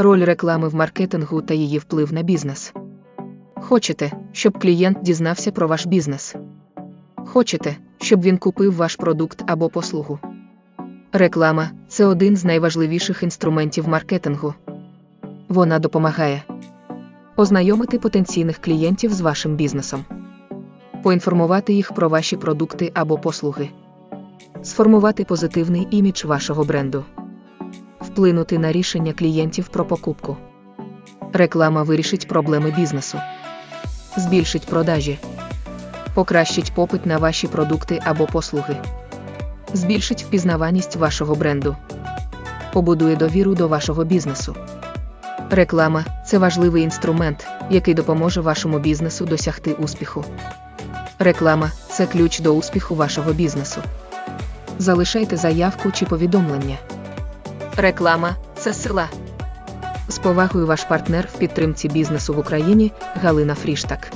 Роль реклами в маркетингу та її вплив на бізнес. Хочете, щоб клієнт дізнався про ваш бізнес? Хочете, щоб він купив ваш продукт або послугу? Реклама це один з найважливіших інструментів маркетингу. Вона допомагає ознайомити потенційних клієнтів з вашим бізнесом, поінформувати їх про ваші продукти або послуги, сформувати позитивний імідж вашого бренду, вплинути на рішення клієнтів про покупку. Реклама вирішить проблеми бізнесу, збільшить продажі, покращить попит на ваші продукти або послуги, збільшить впізнаваність вашого бренду, побудує довіру до вашого бізнесу. Реклама це важливий інструмент, який допоможе вашому бізнесу досягти успіху. Реклама це ключ до успіху вашого бізнесу. Залишайте заявку чи повідомлення. Реклама це сила. З повагою ваш партнер в підтримці бізнесу в Україні Галина Фріштак.